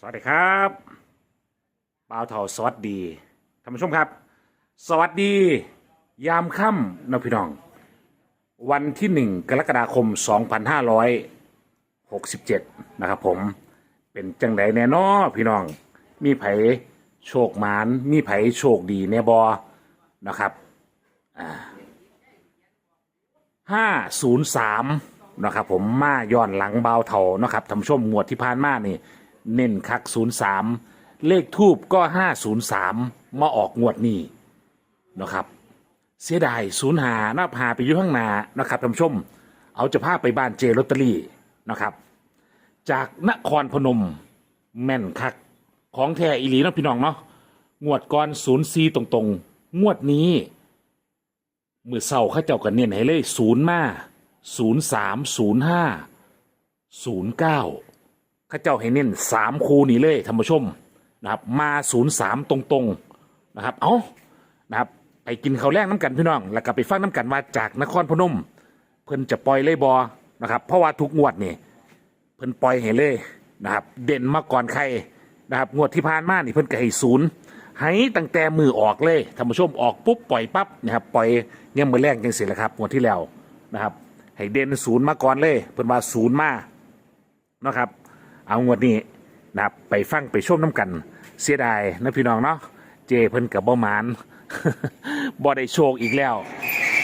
สวัสดีครับบ่าวเถาสวัสดีท่านผู้ชมครับ สวัสดี ยามค่ำนะพี่น้อง วันที่หนึ่งกรกฎาคม 2567 นะครับผมเป็นจังไดแน่นอพี่น้อง มีไผโชคหมาน มีไผโชคดีแน่บอนะครับห้าศูนย์สามนะครับผมมาย้อนหลังเบาวเทานะครับท่านผู้ชมงวดที่ผ่านมานี่ เน้นคักศูนย์สามเลขทูบก็ห้าศูนย์สามมาออกงวดนี้นะครับ เสียดายศูนย์หาหน้าพาไปอยู่ข้างหน้านะครับท่านผู้ชม เอาจะพาไปบ้านเจลอตเตอรี่นะครับ จากนครพนมแม่นคักของแท้อีหลีเนาะพี่น้องเนาะงวดก่อนศูนย์ซีตรงๆ งวดนี้มือเศร้าข้าเจ้ากันเน้นให้เลยศูนย์มาศูนย์สามศูนย์ห้าศูนย์เก้า ข้าเจ้าให้เน้นสามคูนี้เลยท่านผู้ชมนะครับ มาศูนย์สามตรงๆนะครับ เอานะครับ ไปกินข้าวแรกน้ำกันพี่น้อง แล้วก็ไปฟังน้ำกันว่าจากนครพนม เพิ่นจะปล่อยเลยบอนะครับ เพราะว่าทุกงวดนี่เพิ่นปล่อยให้เลยนะครับ เด่นมาก่อนใครนะครับ งวดที่ผ่านมานี่เพิ่นก็ให้ศูนย์ให้ตั้งแต่มือออกเลยท่านผู้ชมออกปุ๊บปล่อยปั๊บนะครับปล่อยเนี่ยมือแรกจังเสร็จแล้วครับงวดที่แล้วนะครับให้เด่นศูนย์มาก่อนเลย เพิ่นว่าศูนย์มานะครับ เอางวดนี้นะครับไปฟังไปชมน้ำกันเสียดายนะพี่น้องเนาะเจเพิ่นกับบ่หมานบ่ได้โชคอีกแล้ว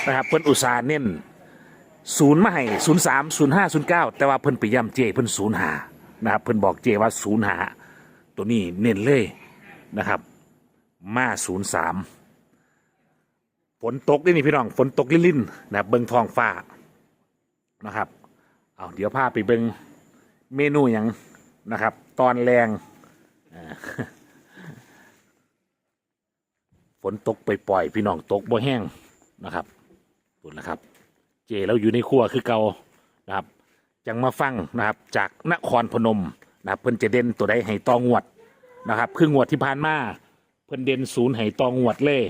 นะครับเพิ่นอุตส่าห์เน้นศูนย์มาให้ศูนย์สามศูนย์ห้าศูนย์เก้าแต่ว่าเพิ่นไปย้ำเจเพิ่นศูนย์หานะครับเพิ่นบอกเจว่าศูนย์หาตัวนี้เน้นเลยนะครับ มาศูนย์สามฝนตกด้วยนี่พี่น้องฝนตกลิ่นๆนะครับเบิงทองฟ้านะครับ เอาเดี๋ยวพาไปเบิงเมนูหยัง นะครับ ตอนแรงฝนตกไปปล่อยพี่น้องตกบ่แห้งนะครับดูนนะครับ เจเราอยู่ในครัวคือเก่านะครับจังมาฟังนะครับ จากนครพนมนะครับเพิ่นจะเด่นตัวใดให้ตองวดนะครับคืองวดที่ผ่านมาเพิ่นเด่นศูนย์ให้ตองวดเลย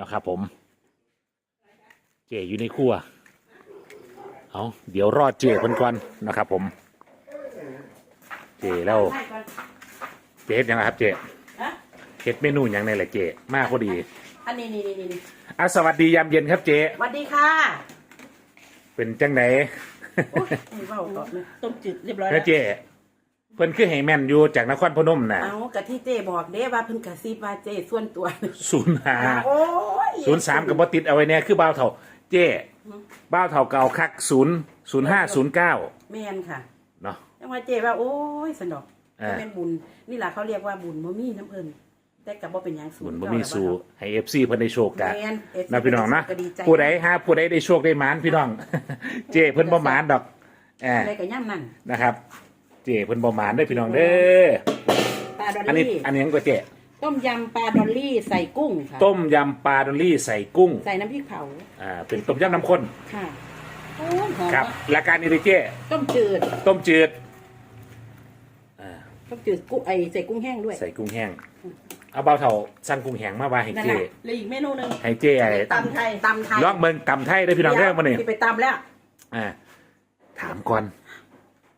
นะครับ ผม เจอยู่ในครัวเอาเดี๋ยวรอดเจเพิ่นก่อนนะครับ ผม เจแล้วเจเฮ็ดหยังไงครับเจฮะเฮ็ดเมนูหยังในแหละเจมาพอดีอันนี้นี่นี่นี่อะสวัสดียามเย็นครับเจสวัสดีค่ะเป็นจังไหนโอ้ยนี่เว่าก่อนนะต้มจืดเรียบร้อยแล้แล้ววเจเพิ่นคือให้แม่นอยู่จากนครพนมน่ะเอากะที่เจบอกเด้ว่าเพิ่นกะซีบว่าเจส่วนตัวศูนย์ห้าโอ้ยศูนย์สามกับบติดเอาไว้เนี่ยคือบ้าวเท่า เจบ้าวเท่าเก่าคักศูนย์ศูนย์ห้าศูนย์เก้าแม่นค่ะ เนาะ ยังว่าเจว่าโอ้ยสนอกอ่าแม่นบุญ นี่ล่ะเขาเรียกว่าบุญบ่มีน้ำเอิ้นแต่กับบ่เป็นหยังสูบุญงบ่มีสู่ให้เอฟซีเพิ่นได้โชคกันแม่น FC นะพี่น้องนะก็ดีใจผู้ใดฮะผู้ใดได้โชคได้หมานพี่น้อง เจเพิ่นบ่หมานดอกแอบอะไรก็ย่ำนั่นนะครับ เจเพิ่นบ่หมานได้อพี่น้องเด้อปลาดอลอันนี้ลี่อันนี้ก็เจต้มยำปลาดอลลี่ใส่กุ้งค่ะต้มยำปลาดอลลี่ใส่กุ้งใส่น้ำพริกเผาอ่าเป็นต้มยำน้ำข้นค่ะโอ้ยหอมครับรายการนี้เลยเจต้มจืดต้มจืด อ่าต้มจืดกุ้งไอใส่กุ้งแห้งด้วย ใส่กุ้งแห้ง เอาเบาเท่าสั่งกุ้งแห้งมาว่าให้นั่นเจแหละเลยอีกเมนูหนึ่งให้เจไอ้ตำไทยตำไทยลองเบิ่งตำไทยได้อพี่น้องเด้อมาเนี่ยที่ไปตำแล้ว อ่าถามก่อน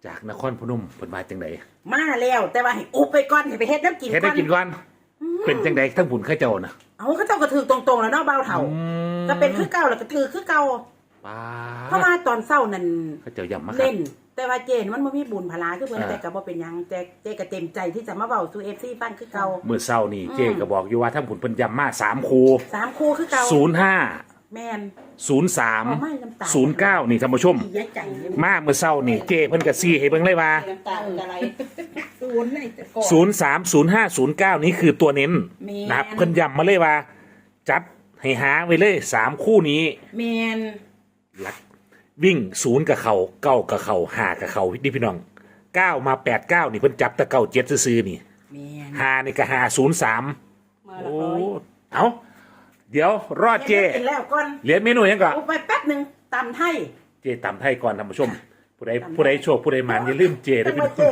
จากนครพนมเพิ่นมาจังไดมาแล้ว แต่ว่าให้อุบไปก่อนให้ไปเฮ็ดน้ำกินเฮ็ดได้กินก่อน เป็นจังไดทั้งบุญข้าเจ้านะเอาเขาเจ้าก็ถือตรงๆแล้วเนาะเบาเถ่าอืมก็เป็นคือเก่าแล้วก็ถือคือเก่า ป้าเพราะว่าตอนเศร้านั่นข้าเจ้าย้ำมาครับเล่น แต่ว่าเจนมันบ่มีบุญพลาคือเพิ่นอ่า แต่ก็บ่เป็นหยังแต่เจก็เต็มใจที่จะมาเว้าสู่ FC ฟังคือเก่า มื้อเช้านี่เจก็บอกอยู่ว่าทั้งบุญเพิ่นย้ำมาสามคูสามคู่คือเก่าศูนย์ห้าแม่น ศูนย์สามเอาไม่น้ำตา ศูนย์เก้านี่ท่านผู้ชมอียะใจเลยมาเมื่อเช้านี่เจเพิ่นก็ซี่ให้เบิ่งเลยว่าน้ำตาอะไรศูนย์ในแต่ก่อนศูนย์สามศูนย์ห้าศูนย์เก้านี่คือตัวเน้นแม่นนะครับเพิ่นย้ำมาเลยว่า จัดให้หาไว้เลยสามคู่นี้ แม่นหลัก วิ่งศูนย์กับเขาเก้ากับเขาหากับเขานี่พี่น้องเก้ามาแปดเก้านี่เพิ่นจับแต่เก้าเจ็ดซื้อๆนี่แม่นหานี่ก็หาศูนย์สามมาละโอ้ร้อยเอาเดี๋ยวรอดเจ กินแล้วก่อนเหลือเมนูหยังก่อนอุบไปแป๊บหนึงตำไทยเจตำไทยก่อนท่านผู้ชม ผู้ใดผู้ใดโชคผู้ใดหมันอย่าลืมเจแต่นะพี่ว่าน้อง เจ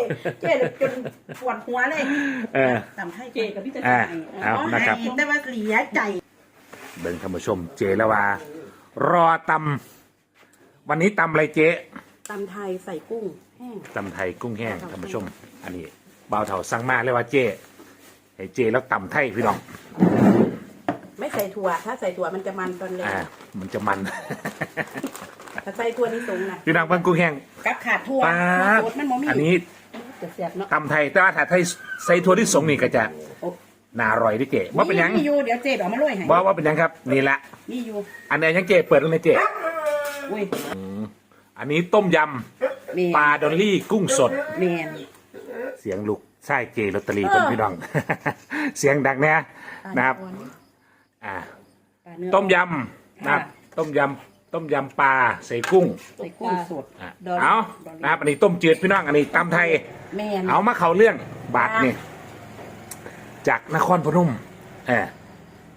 เจเลยจนปวดหัวเลยเออ ตำไทยเจกับพี่จะอ่าเอานะครับ แต่ว่าเสียใจ เบิ่งท่านผู้ชมเจแล้วว่ารอตำ วันนี้ตำอะไรเจตำไทยใส่กุ้งแห้ง ตำไทยกุ้งแห้งท่านผู้ชม อันนี้บ่าวเถาสั่งมาเลยว่าเจให้เจแล้วตำไทยพี่น้อง ไม่ใส่ถั่ว ถ้าใส่ถั่วมันจะมันตอนแรอ่ากมันจะมัน ถ้าใส่ถั่วนี่สูงนะพี่น้องเพิ่งกุ้งแห้งกับขาดถั่วป๊าบโคตรมันบ่มีอันนี้จะเสียบเนาะตำไทยแต่ว่าถ้าไทยใส่ถั่วที่สงนี่ก็จะโอ้น่าอร่อยเด้วยเจว่าเป็นหยังมีอยู่เดี๋ยวเจ๊เอามาโรยให้ว่าว่าเป็นหยังครับ นี่ละมีอยู่ อันนี้ยังเจเปิดตรงนี้เจ อุ้ยอันนี้ต้มยเมนำปลาดอลลี่กุ้งสดเมนเสียงลูกใช่เจลอตเตอรี่เป็นพี่น้อง เสียงดังแน่นะครับอ่าปลาเนื้อ ต้มยำนะครับค่ะต้มยำต้มยำปลาใส่กุ้งใส่กุ้งสดอะดอลเอาดอลนะครับอันนี้ต้มจืดพี่น้องอันนี้ตำไทย แมนเอามาเขาเรื่องบาทนี่จากนครพนมเออ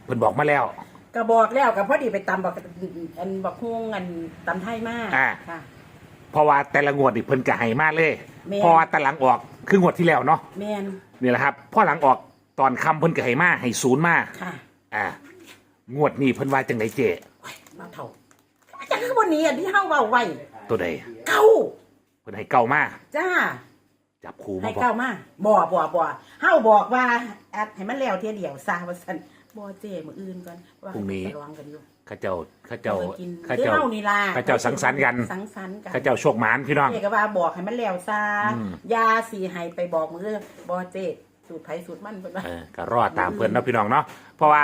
เพิ่นบอกมาแล้ว ก็บอกแล้วกับพอดีไปตำบอกอันบอกฮวงอันตำไทยมากอ่า ค่ะ เพราะว่าแต่ละงวดนี่เพิ่นก็ให้มาเลยแม่น เพอแต่หลังออกคืองวดที่แล้วเนาะแมนนี่แหละครับพอหลังออกตอนคำเพิ่นก็ให้มาให้ศูนย์มาค่ะอ่างวดนี้เพิ่นว่าจังไดเจโอ้ยมาเท่าอาจารย์คือวันนี้อันที่เฮาเว้าไว้ตัวใดเก้าเพิ่นให้เก่ามาจ้า จับคูให้มาบอก เก้ามาบ่บ่บ่เฮาบอกว่าแอดให้มันแล้วเทียเดียวซาว่าซั่นบ่เจ้มื้ออื่นก่อนว่าจะลองกันอยู่เข้าเจ้าเข้าเจ้าอไปกินเข้าเดี๋ยวเจ้าเฮานี่ล่ะเข้าเจ้าสังสรรค์กัน สังสรรค์กันเข้าเจ้าโชคหมานพี่น้อง เจ๊ก็ว่าบอกให้มันแล้วซาอืม ยาสีให้ไปบอกมือบ่เจ้สูตรไผสูตรมันเพิ่นว่าเออก็รอตามเพิ่นเนาะพี่น้องเนาะเพราะว่า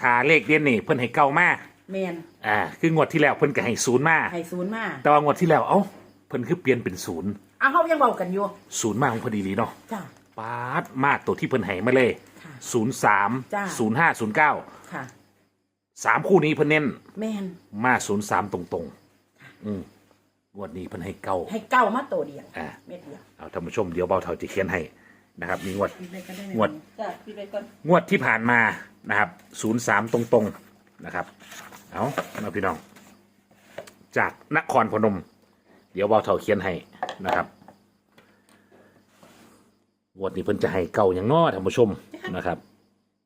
ถ้าเลขเด่นนี่เพิ่นให้เก่ามาแม่นอ่าคืองวดที่แล้วเพิ่นก็ให้ศูนย์มาให้ศูนย์มาแต่ว่างวดที่แล้วเอ้าเพิ่นคือเปลี่ยนเป็นศูนย์เอาเฮายังเว้ากันอยู่ศูนย์มาของพอดีลีเนาะจ้า ปาดมาตัวที่เพิ่นให้มาเลยค่ะศูนย์สามจ้าศูนย์ห้าศูนย์เก้าค่ะ สามคู่นี้เพิ่นเน้นแม่นมาศูนย์สามตรงๆ อืมงวดนี้เพิ่นให้เก้า ให้เก้ามาตัวเดียวอ่า เม็ดเดียวเอาท่านผู้ชมเดี๋ยวเบาเท่าจะเขียนให้นะครับมีงวดปิดไปกันได้ไหมงวด จ้าปิดไปก่อนงวดที่ผ่านมานะครับศูนย์สามตรงๆ นะครับ เอามาพี่น้อง จากนครพนม เดี๋ยวเบาเท่าเขียนให้นะครับงวดนี้เพิ่นจะให้เก่าอย่างน้อท่านผู้ชมนะครับ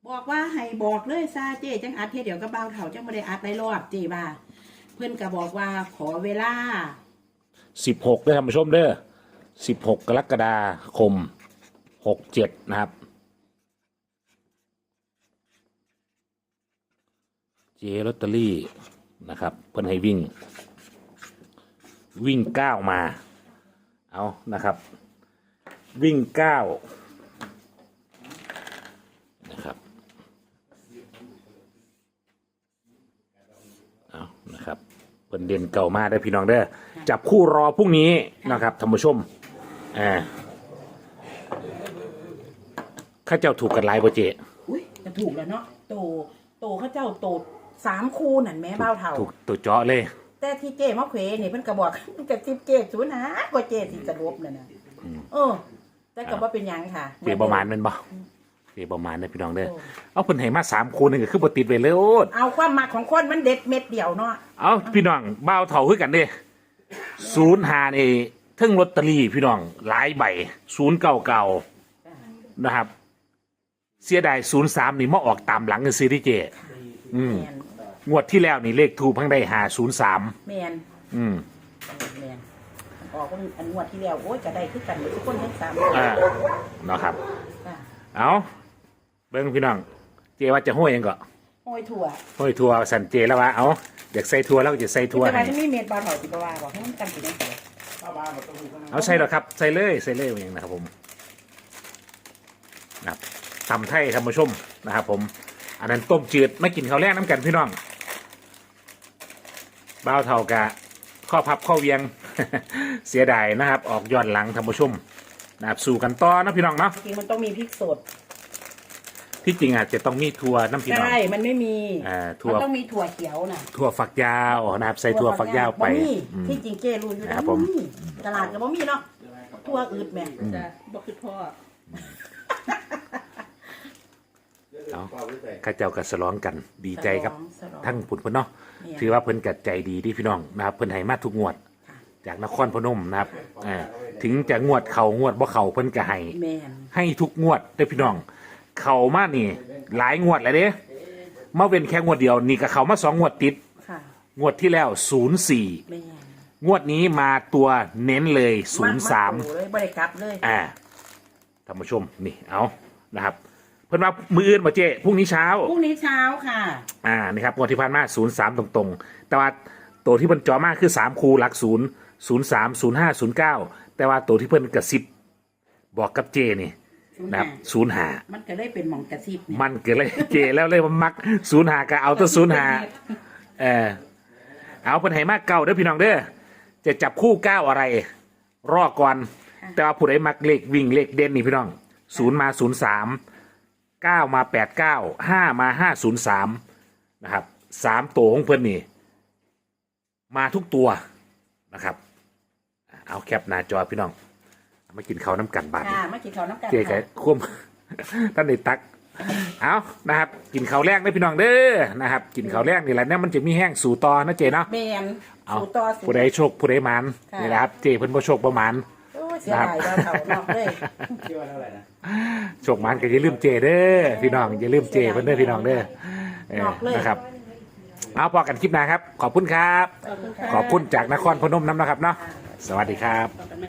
บอกว่าให้บอกเลยซาเจ้จังอัดเทียเดียวก็เบาเถาจังบ่ได้อัดได้รอบเจ้ว่า เพิ่นก็บอกว่าขอเวลาสิบหกด้วยท่านผู้ชมเด้อสิบหกกรกฎาคมหกเจ็ดนะครับเจลอตเตอรี่นะครับ เพิ่นให้วิ่ง วิ่งเก้ามา เอานะครับ วิ่งเก้านะครับเอานะครับเพิ่นเด่นเก่ามาได้อพี่น้องเด้อจับคู่รอพรุ่งนี้นะครับท่านผู้ชมอ่าข้าเจ้าถูกกันหลายโปรเจอุ้ยจะถูกแล้วเนาะโตโตเขาเจ้าโตสามคูนั่นแม่เบาเถาถูกตัวเจาะเลย แต่ที่เจ้มาเขวนี่เพิ่นก็บอกมันก็สิบเจ็ดศูนย์หากว่าเจ้สิสรุปนั่นน่ะเออ แต่ก็บ่เป็นหยังค่ะเจประมาณแมันบ่เจประมาณนะพี่น้องเด้อ โอ้ เอาเพิ่นให้มาสามคูนึงก็คือบ่ติดไว้เลยโอ้ดเอาความมักของคนมันเด็ดเม็ดเดียวเนาะเอาพี่น้องบ้าวเถาคือกันเด้ศูนย์หานี่เทึ่งลอตเตอรี่พี่น้องหลายใบศูนย์เก่าเก่าๆนะครับ เสียดายศูนย์สามนี่มาออกตามหลังกันซีรีเจ อืม แมน งวดที่แล้วนี่เลขทูพังได้หาศูนย์สามแมนอืม แมนออกว่าอันงวดที่แล้วโอ้ยก็ได้คือกันหมดทุกคนทั้งสามอ่าเนาะครับค่ะเอาเบิ้งพี่น้อง เจว่าจะห้วยหยังก็โอ้ยถั่วห้วยทัวสันเจแล้วว่าเอาอยากใส่ทัวแล้วก็จะใส่ทัวแต่ว่าให้จะมีเม็ดบาถอยสิบว่าบอกให้มันกันสิได้เสียเอาใส่หรอครับ ใส่เลยใส่เลยอย่างนะครับผมนะครับตำไทยท่านผู้ชมนะครับผม อันนั้นต้มจืดไม่กินข้าวแรกน้ำกันพี่น้อง บ้าวเท่ากะข้อพับข้อเวียง เสียดายนะครับ ออกย้อนหลังท่านผู้ชมนะครับสู่กันต่อนะพี่น้องเนาะจริงมันต้องมีพริกสดที่จริงอาจจะต้องมีทัวน้ำพี่น้อง ใช่มันไม่มีอ่าถั่ว มันต้องมีถั่วเขียวน่ะถั่วฝักยาวนะครับใส่ถั่วฝักยาวไปบ่มีอืม ที่จริงเจ้รู้อยู่ครันะบผมตลาดก็บ่มีเนาะถั่วอืดแม่จ้ะบอกคือพ่อ เอาข้าเจ้ากับสลองกันดีใจครับ สลองทั้งผุนเพิ่นเนาะเนี่ยถือว่าเพิ่นกัดใจดีที่พี่น้องนะครับ เพิ่นให้มาทุกงวด ค่ะ จากนครพนมนะครับอ่าถึงจะงวดเขางวดบ่เขาเพิ่นก็ให้ แม่นให้ทุกงวดเด้อพี่น้อง เขามานี่ หลายงวดแล้วเด้มาเป็นแค่งวดเดียวนี่ก็เขามาสองงวดติด ค่ะ งวดที่แล้วศูนย์สี่แม่นงวดนี้มาตัวเน้นเลยศูนย์สามเลยบ่ได้กลับเลย อ่าทท่านผู้ชมนี่เอานะครับ เพิ่นว่ามืออื่นมาเจพรุ่งนี้เช้า พรุ่งนี้เช้าค่ะ อ่านี่ครับงวดที่ผ่านมาศูนย์สามตรงๆ แต่ว่าตัวที่เพิ่นจอมากคือสามคูหลักศูนย์ศูนย์สามศูนย์ห้าศูนย์เก้าแต่ว่าตัวที่เพิ่นกระซิบบอกกับเจนี่นะครับศูนย์หามันก็เลยเป็นหมองกระซิบเนี่ยมันเกิดอะไรเจแล้วเลยมันมักศูนย์หาก็เอาตัวศูนย์หาเออเอาเพิ่นให้มากเก่าเด้อพี่น้องเด้อจะจับคู่เก้าอะไร รอก่อน แต่ว่าผู้ใดมักเลขวิ่งเลขเด่นนี่พี่น้องศูนย์มาศูนย์สาม เก้ามาแปดเก้าห้ามาห้าศูนย์สามนะครับสามตัวของเพิ่นนี่ มาทุกตัวนะครับ เอาแคปหน้าจอพี่น้อง มากินข้าวน้ำกันบาดนี้ ค่ะมากินข้าวน้ำกันเจ๊ไก่ควม ท่านในตัก เอานะครับ กินข้าวแรกได้พี่น้องเด้อนะครับ กินข้าวแรกนี่แหละเนี่ยมันจะมีแห้งสู่ตอนะเจเนาะแมนเอาสู่ต่อสู่ผู้ใดโชคผู้ใดหมันค่ะ นี่แหละครับ เจเพิ่นบ่โชคประมาณโอ้ย เสียดายเราเต่านอกเลยชื่อว่าเท่าไหร่นะโชคหมันก็อย่าลืมเจเด้อพี่น้องอย่าลืมเจเพิ่นเด้อพี่น้องเด้อเออนอกเลยนะครับเอาพอกันคลิปหน้าครับ ขอบคุณครับ ขอบคุณค่ะขอบคุณจากนครพนมน้ำนะครับเนาะสวัสดีครับ